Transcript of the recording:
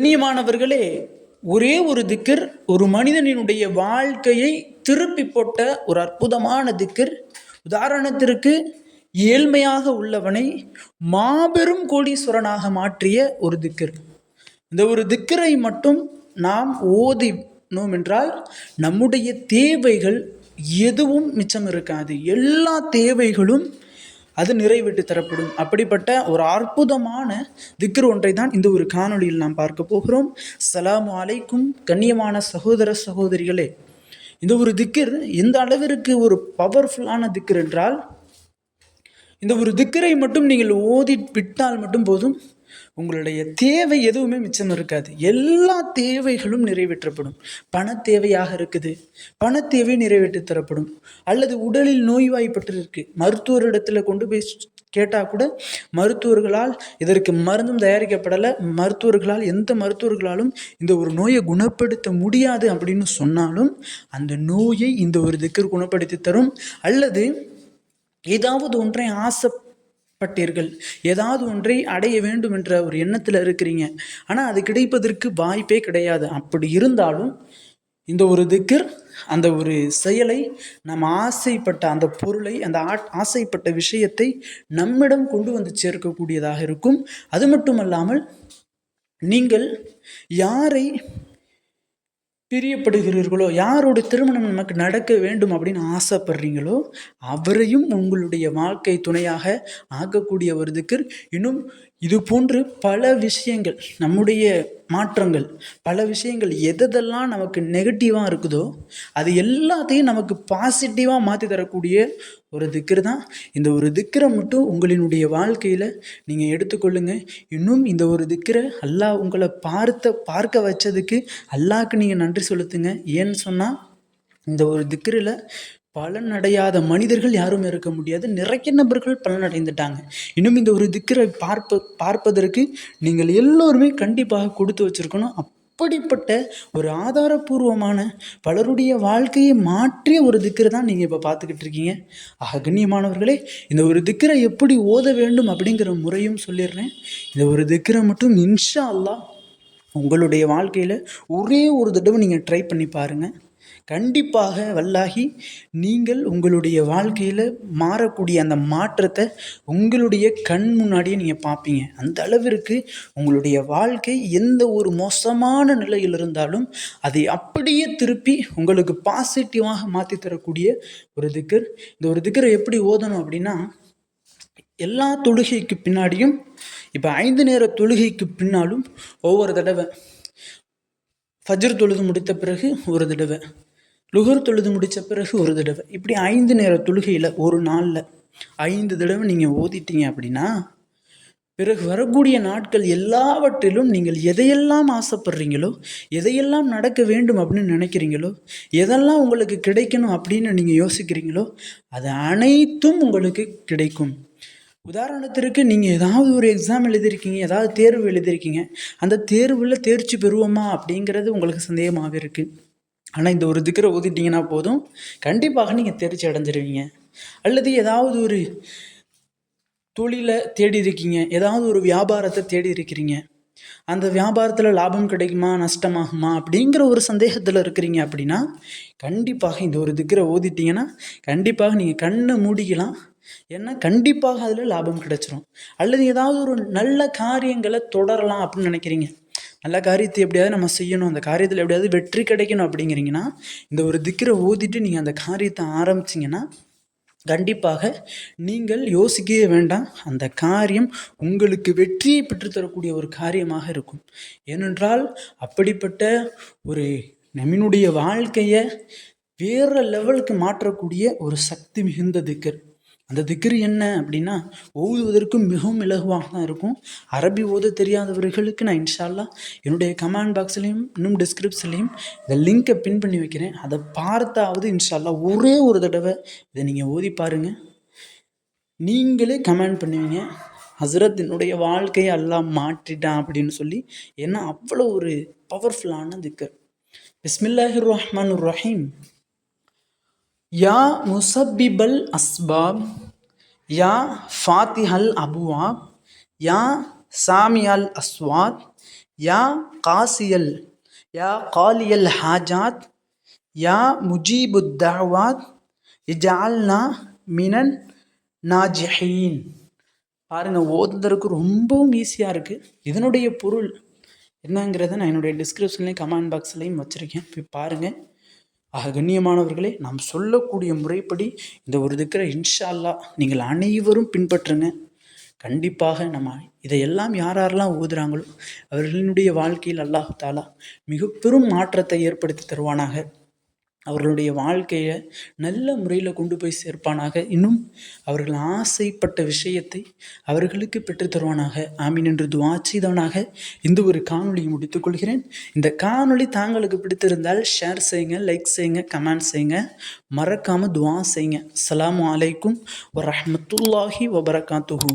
கண்ணியமானவர்களே ஒரே ஒரு திக்கர் ஒரு மனிதனினுடைய வாழ்க்கையை திருப்பி போட்ட ஒரு அற்புதமான திக்கர். உதாரணத்திற்கு ஏழ்மையாக உள்ளவனை மாபெரும் கோடீஸ்வரனாக மாற்றிய ஒரு திக்கர். இந்த ஒரு திக்கரை மட்டும் நாம் ஓதினோம் என்றால் நம்முடைய தேவைகள் எதுவும் மிச்சம் இருக்காது. எல்லா தேவைகளும் அது நிறைவேற்றி தரப்படும். அப்படிப்பட்ட ஒரு அற்புதமான திக்ரு ஒன்றை தான் இந்த ஒரு காணொளியில் நாம் பார்க்க போகிறோம். சலாம் அலைக்கும் கண்ணியமான சகோதர சகோதரிகளே இந்த ஒரு திக்கர் எந்த அளவிற்கு ஒரு பவர்ஃபுல்லான திக்கர் என்றால் இந்த ஒரு திக்கரை மட்டும் நீங்கள் ஓதி விட்டால் மட்டும் போதும். உங்களுடைய தேவை எதுவுமே மிச்சம் இருக்காது. எல்லா தேவைகளும் நிறைவேற்றப்படும். பண தேவையாக இருக்குது. பண தேவை நிறைவேற்றி தரப்படும். அல்லது உடலில் நோய்வாய்ப்பட்டிருக்கு. மருத்துவரிடத்தில் கொண்டு போய் கேட்டால் கூட மருத்துவர்களால் இதற்கு மருந்தும் தயாரிக்கப்படலை. மருத்துவர்களால் எந்த மருத்துவர்களாலும் இந்த ஒரு நோயை குணப்படுத்த முடியாது அப்படின்னு சொன்னாலும் அந்த நோயை இந்த ஒரு திக்கர் குணப்படுத்தி தரும். அல்லது ஏதாவது ஒன்றை ஆசை பட்டீர்கள். ஏதாவது ஒன்றை அடைய வேண்டும் என்ற ஒரு எண்ணத்தில் இருக்கிறீங்க. ஆனால் அது கிடைப்பதற்கு வாய்ப்பே கிடையாது. அப்படி இருந்தாலும் இந்த ஒரு திக்கர் அந்த ஒரு செயலை நம்ம ஆசைப்பட்ட அந்த பொருளை அந்த ஆசைப்பட்ட விஷயத்தை நம்மிடம் கொண்டு வந்து சேர்க்கக்கூடியதாக இருக்கும். அது மட்டுமல்லாமல் நீங்கள் யாரை பிரியப்படுகிறீர்களோ? யாரோட திருமணம் நமக்கு நடக்க வேண்டும் அப்படின்னு ஆசைப்படுறீங்களோ? அவரையும் உங்களுடைய வாழ்க்கை துணையாக ஆக்கக்கூடிய ஒரு திக்கர் இன்னும் இது போன்று பல விஷயங்கள் நம்முடைய மாற்றங்கள் பல விஷயங்கள் எதெல்லாம் நமக்கு நெகட்டிவாக இருக்குதோ அது எல்லாத்தையும் நமக்கு பாசிட்டிவாக மாற்றி தரக்கூடிய ஒரு திக்கர் தான். இந்த ஒரு திக்கரை மட்டும் உங்களினுடைய வாழ்க்கையில் நீங்கள் எடுத்துக்கொள்ளுங்கள் இன்னும் இந்த ஒரு திக்கரை அல்லாஹ் உங்களை பார்த்த பார்க்க வச்சதுக்கு அல்லாவுக்கு நீங்கள் நன்றி செலுத்துங்க ஏன்னு சொன்னால் இந்த ஒரு திக்கரில் பலனடையாத மனிதர்கள் யாரும் இருக்க முடியாது. நிறைய நபர்கள் பலனடைந்துட்டாங்க. இன்னும் இந்த ஒரு திக்கரை பார்ப்ப பார்ப்பதற்கு நீங்கள் எல்லோருமே கண்டிப்பாக கொடுத்து வச்சுருக்கணும். அப்படிப்பட்ட ஒரு ஆதாரபூர்வமான பலருடைய வாழ்க்கையை மாற்றிய ஒரு திக்கரை தான் நீங்கள் இப்போ பார்த்துக்கிட்டு இருக்கீங்க. ஆக கண்ணியமானவர்களே இந்த ஒரு திக்கரை எப்படி ஓத வேண்டும் அப்படிங்கிற முறையும் சொல்லிடுறேன். இந்த ஒரு திக்கரை மட்டும் இன்ஷா அல்லாஹ் உங்களுடைய வாழ்க்கையில் ஒரே ஒரு தடவை நீங்கள் ட்ரை பண்ணி பாருங்கள் கண்டிப்பாக வல்லாகி நீங்கள் உங்களுடைய வாழ்க்கையில் மாறக்கூடிய அந்த மாற்றத்தை உங்களுடைய கண் முன்னாடியே நீங்கள் பார்ப்பீங்க அந்த அளவிற்கு உங்களுடைய வாழ்க்கை எந்த ஒரு மோசமான நிலையில் இருந்தாலும் அதை அப்படியே திருப்பி உங்களுக்கு பாசிட்டிவாக மாற்றி தரக்கூடிய ஒரு திக்கர். இந்த ஒரு திக்கரை எப்படி ஓதணும் அப்படின்னா எல்லா தொழுகைக்கு பின்னாடியும் இப்போ ஐந்து நேர தொழுகைக்கு பின்னாலும் ஒவ்வொரு தடவை ஃபஜ்ர் தொழுது முடித்த பிறகு ஒரு தடவை லுகர் தொழுது முடித்த பிறகு ஒரு தடவை. இப்படி ஐந்து நேர தொழுகையில் ஒரு நாளில் ஐந்து தடவை நீங்கள் ஓதிட்டீங்க அப்படின்னா பிறகு வரக்கூடிய நாட்கள் எல்லாவற்றிலும் நீங்கள் எதையெல்லாம் ஆசைப்படுறீங்களோ எதையெல்லாம் நடக்க வேண்டும் அப்படின்னு நினைக்கிறீங்களோ எதெல்லாம் உங்களுக்கு கிடைக்கணும் அப்படின்னு நீங்கள் யோசிக்கிறீங்களோ அது அனைத்தும் உங்களுக்கு கிடைக்கும். உதாரணத்திற்கு நீங்கள் ஏதாவது ஒரு எக்ஸாம் எழுதியிருக்கீங்க ஏதாவது தேர்வு எழுதியிருக்கீங்க. அந்த தேர்வில் தேர்ச்சி பெறுவோமா அப்படிங்கிறது உங்களுக்கு சந்தேகமாக இருக்குது ஆனால் இந்த ஒரு திக்கரை ஊதிட்டிங்கன்னா போதும். கண்டிப்பாக நீங்கள் தேர்ச்சி அடைஞ்சிருவீங்க. அல்லது ஏதாவது ஒரு தொழிலை தேடி இருக்கீங்க ஏதாவது ஒரு வியாபாரத்தை தேடி இருக்கிறீங்க அந்த வியாபாரத்தில் லாபம் கிடைக்குமா நஷ்டமாகுமா அப்படிங்கிற ஒரு சந்தேகத்தில் இருக்கிறீங்க அப்படின்னா கண்டிப்பாக இந்த ஒரு திக்கரை ஓதிட்டீங்கன்னா கண்டிப்பாக நீங்கள் கண்ணை மூடிக்கலாம். ஏன்னா கண்டிப்பாக அதில் லாபம் கிடைச்சிரும். அல்லது ஏதாவது ஒரு நல்ல காரியங்களை தொடரலாம் அப்படின்னு நினைக்கிறீங்க. நல்ல காரியத்தை எப்படியாவது நம்ம செய்யணும் அந்த காரியத்தில் எப்படியாவது வெற்றி கிடைக்கணும் அப்படிங்கிறீங்கன்னா இந்த ஒரு திக்கரை ஓதிட்டு நீங்கள் அந்த காரியத்தை ஆரம்பிச்சிங்கன்னா கண்டிப்பாக நீங்கள் யோசிக்கவே வேண்டாம். அந்த காரியம் உங்களுக்கு வெற்றியை பெற்றுத்தரக்கூடிய ஒரு காரியமாக இருக்கும். ஏனென்றால் அப்படிப்பட்ட ஒரு நம்மினுடைய வாழ்க்கையை வேறு லெவலுக்கு மாற்றக்கூடிய ஒரு சக்தி மிகுந்த திக்கர். அந்த திக்ரு என்ன அப்படின்னா ஓதுவதற்கும் மிகவும் இலகுவாக தான் இருக்கும். அரபி ஓத தெரியாதவர்களுக்கு நான் இன்ஷால்லா என்னுடைய கமெண்ட் பாக்ஸ்லேயும் இன்னும் டிஸ்கிரிப்ஷன்லேயும் இந்த லிங்கை பின் பண்ணி வைக்கிறேன். அதை பார்த்தாவது இன்ஷால்லா ஒரே ஒரு தடவை இதை நீங்கள் ஓதி பாருங்கள் நீங்களே கமெண்ட் பண்ணுவீங்க. ஹஸ்ரத் என்னுடைய வாழ்க்கையை எல்லாம் மாற்றிட்டான் அப்படின்னு சொல்லி ஏன்னா அவ்வளோ ஒரு பவர்ஃபுல்லான திக்கர் பிஸ்மில்லாஹிர் ரஹ்மான் ரஹீம் யா முசப்பிபல் அஸ்பாப். யா ஃபாத்திஹல் அபுவாப் யா சாமியல் அஸ்வாத் யா காசியல் யா காலியல் ஹாஜாத் யா முஜீபுத் தாவாத் இஜால்னா மினன் நாஜஹீன். பாருங்கள் ஓதுறதுக்கு ரொம்பவும் ஈஸியாக இருக்குது இதனுடைய பொருள் என்னங்கிறத நான் என்னுடைய டிஸ்கிரிப்ஷன்லேயும் கமெண்ட் பாக்ஸ்லேயும் வச்சுருக்கேன். போய் பாருங்கள் ஆக கண்ணியமானவர்களே நாம் சொல்லக்கூடிய முறைப்படி இந்த ஒரு திக்கரை இன்ஷா அல்லாஹ் நீங்கள் அனைவரும் பின்பற்றுங்க. கண்டிப்பாக நம்ம இதையெல்லாம் யார் யாரெல்லாம் ஊதுகிறாங்களோ அவர்களினுடைய வாழ்க்கையில் அல்லாஹ் தாலா மிக பெரும் மாற்றத்தை ஏற்படுத்தி தருவானாக. அவர்களுடைய வாழ்க்கையை நல்ல முறையில் கொண்டு போய் சேர்ப்பானாக. இன்னும் அவர்கள் ஆசைப்பட்ட விஷயத்தை அவர்களுக்கு பெற்றுத்தருவானாக ஆமீன் என்று துவா செய்தவனாக இந்த ஒரு காணொலியை முடித்துக்கொள்கிறேன் இந்த காணொலி தாங்களுக்கு பிடித்திருந்தால் ஷேர் செய்யுங்க லைக் செய்யுங்க கமெண்ட் செய்யுங்க. மறக்காமல் துவா செய்யுங்க. அஸ்ஸலாமு வலைக்கும் வரமத்துல்லாஹி வபரகாத்துஹூ.